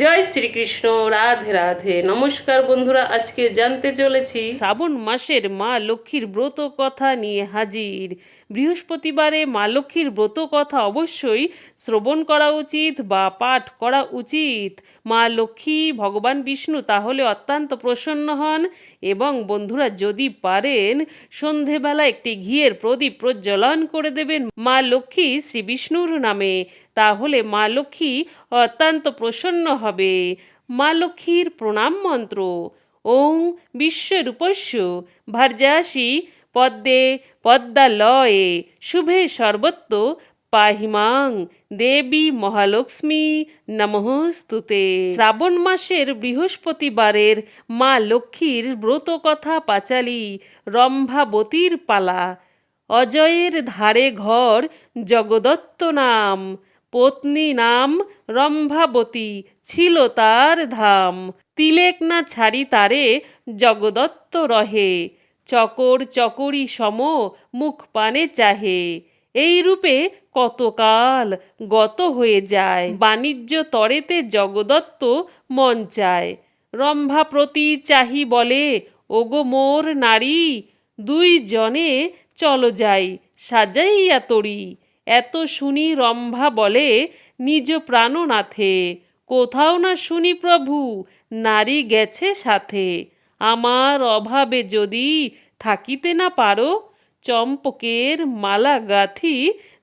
জয় শ্রীকৃষ্ণ, রাধে রাধে। নমস্কার বন্ধুরা, আজকে জানতে চলেছি, শ্রাবণ মাসের মা লক্ষ্মীর ব্রত কথা নিয়ে হাজির। বৃহস্পতিবারে মা লক্ষ্মীর ব্রত কথা অবশ্যই শ্রবণ করা উচিত বা পাঠ করা উচিত। মা লক্ষ্মী, ভগবান বিষ্ণু তাহলে অত্যন্ত প্রসন্ন হন এবং বন্ধুরা, যদি পারেন, সন্ধেবেলা একটি ঘিয়ের প্রদীপ প্রজ্বলন করে দেবেন মা লক্ষ্মী শ্রী বিষ্ণুর নামে। তাহলে মা লক্ষ্মী অত্যন্ত প্রসন্ন হবে। মা লক্ষ্মীর প্রণাম মন্ত্র। ওং বিশ্বরূপস্য ভার্যাসি পদ্মে পদ্মালয়ে। শুভে সর্বত্র পাহিমাং দেবী মহালক্ষ্মী নমস্তুতে শ্রাবণ মাসের বৃহস্পতিবারের মা লক্ষ্মীর ব্রত কথা পাঁচালী রম্ভাবতীর পালা। অজয়ের ধারে ঘর জগদত্ত নাম। পত্নী নাম রম্ভাবতী ছিল তার ধাম। তিলেক না ছাড়ি তারে জগদত্ত রহে। চকর চকরি সম মুখ পানে চাহে। এই রূপে কতকাল গত হয়ে যায়। বাণিজ্য তরেতে জগদত্ত মন চায়। রম্ভা প্রতি চাহি বলে, ওগো মোর নারী দুই জনে চলো যাই, সাজাইয়া তরি। এত শুনি রম্ভা বলে, নিজ প্রাণনাথে, কোথাও না শুনি প্রভু, নারী গেছে সাথে, আমার অভাবে যদি থাকিতে না পারো, চম্পকের মালা গাথি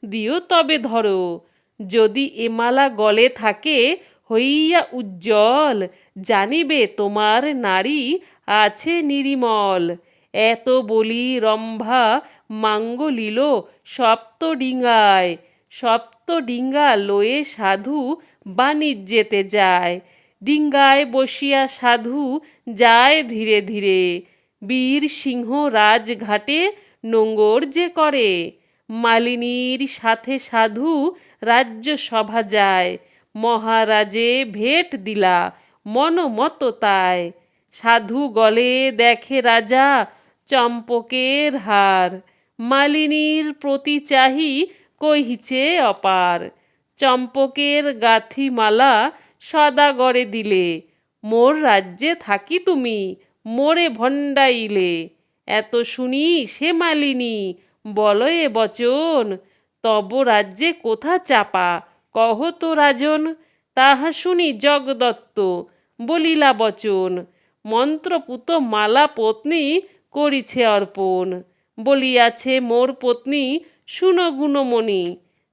দিও তবে ধরো, যদি এ মালা গলে থাকে, হইয়া উজ্জ্বল, জানিবে তোমার নারী আছে নিরিমল। এত বলি রম্ভা মাঙ্গলিল সপ্ত ডিঙ্গায় সপ্ত ডিঙ্গা লয়ে সাধু বাণিজ্যেতে যায়। ডিঙ্গায় বসিয়া সাধু যায় ধীরে ধীরে। বীর সিংহ রাজঘাটে নোঙ্গর যে করে। মালিনীর সাথে সাধু রাজ্য সভা যায়। মহারাজে ভেট দিলা, মনমত তায় সাধু গলে দেখে রাজা চম্পকের হার। মালিনীর প্রতি চাহি কহিছে অপার। চম্পকের গাথি মালা সদাগরে দিলে, মোর রাজ্যে থাকি তুমি, মোরে ভণ্ডাইলে। এত শুনি সে মালিনী বলয়ে বচন, তব রাজ্যে কোথা চাপা? কহ তো রাজন, তাহা শুনি জগদত্ত বলিলা বচন। মন্ত্রপুত মালা পত্নী করিছে অর্পণ। বলিয়াছে, মোর পত্নী, শুনো গুণমণি,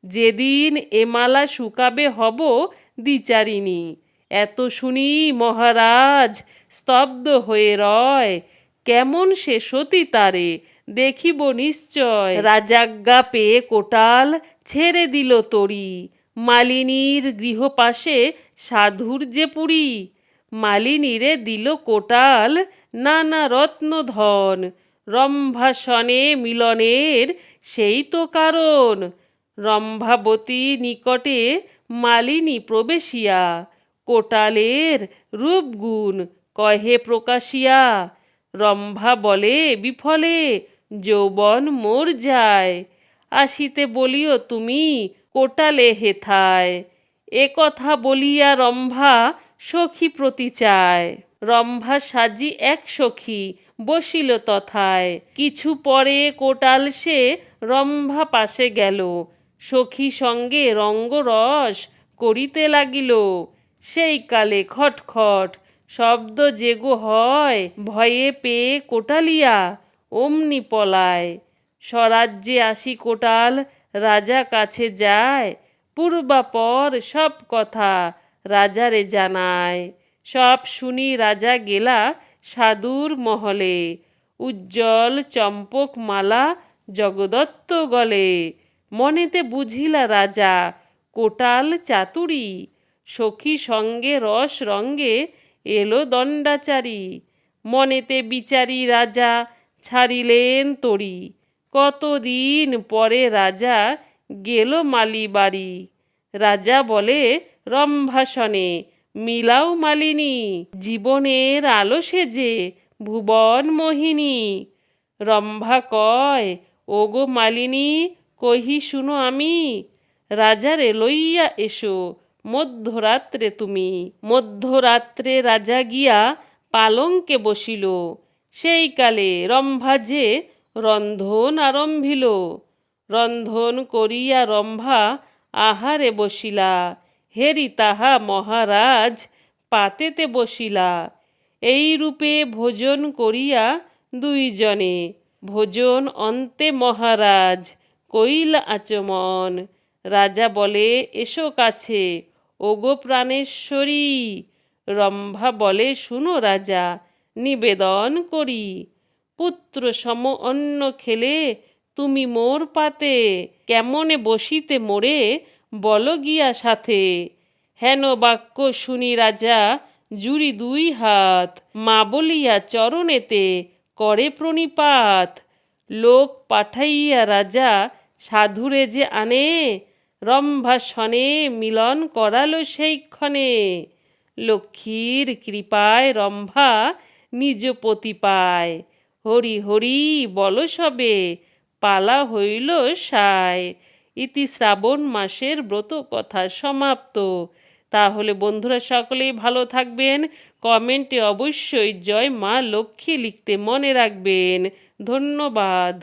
যেদিন এ মালা শুকাবে হব দ্বিচারিণী। এত শুনি মহারাজ, স্তব্ধ হয়ে রয়, কেমন সে সতী তারে, দেখিব নিশ্চয়। রাজাজ্ঞা পেয়ে কোটাল ছেড়ে দিল তরি, মালিনীর গৃহপাশে সাধুর যে পুরী, মালিনীরে দিল কোটাল নানা রত্ন ধন রম্ভাসনে মিলনের সেই তো কারণ। রম্ভাবতী নিকটে মালিনী প্রবেশিয়া, কোটালের রূপগুণ কহে প্রকাশিয়া। রম্ভা বলে, বিফলে, যৌবন মোর যায়। আসিতে বলিও তুমি, কোটালে হেথায় এ কথা বলিয়া রম্ভা সখী প্রতি চায়। রম্ভা সাজি এক সখী, বসিল তথায়। কিছু পরে কোটাল সে রম্ভা পাশে গেল। সখী সঙ্গে রঙ্গরস করিতে লাগিল। সেই কালে খটখট শব্দ যেগো হয়, ভয়ে পেয়ে কোটালিয়া অমনি পলায়। স্বরাজ্যে আসি কোটাল, রাজা কাছে যায়। পূর্বাপর সব কথা রাজারে জানায়। সব শুনি রাজা গেলা সাধুর মহলে। উজ্জ্বল চম্পক মালা জগদত্ত গলে। মনেতে বুঝিলা রাজা, কোটাল চাতুরি। সখী সঙ্গে রস রঙ্গে এলো দণ্ডাচারী। মনেতে বিচারি রাজা ছাড়িলেন তরি। কতদিন পরে রাজা গেল মালি বাড়ি রাজা বলে, রম্ভাসনে মিলাও মালিনী, জীবনের আলো সেজে ভুবন মোহিনী। রম্ভা কয়, ওগো মালিনী, কহি শুনো আমি, রাজারে লইয়া এসো, মধ্যরাত্রে তুমি। মধ্যরাত্রে রাজা গিয়া পালঙ্কে বসিল। সেই কালে রম্ভা যে রন্ধন আরম্ভিল। রন্ধন করিয়া রম্ভা আহারে বসিলা। হেরি তাহা মহারাজ, পাতেতে বসিলা। এই রূপে ভোজন করিয়া দুইজনে। ভোজন অন্তে মহারাজ কইল আচমন। রাজা বলে, এসো কাছে। ওগো প্রাণেশ্বরী। রম্ভা বলে, শুনো রাজা, নিবেদন করি। পুত্র সম অন্ন খেলে তুমি মোর পাতে। কেমনে বসিতে মোরে বল গিয়া সাথে। হেন বাক্য শুনি রাজা, জুড়ি দুই হাত। মা বলিয়া, চরণেতে করে প্রণিপাত। লোক পাঠাইয়া রাজা, সাধুরে যে আনে, রম্ভাসনে মিলন করালো সেইক্ষণে। লক্ষ্মীর কৃপায় রম্ভা নিজ পতি পায়। হরি হরি বল সবে, পালা হইল সায়। ইতি শ্রাবণ মাসের ব্রত কথা সমাপ্ত। তাহলে বন্ধুরা সকলেই ভালো থাকবেন। কমেন্টে অবশ্যই জয় মা লক্ষ্মী লিখতে মনে রাখবেন। ধন্যবাদ।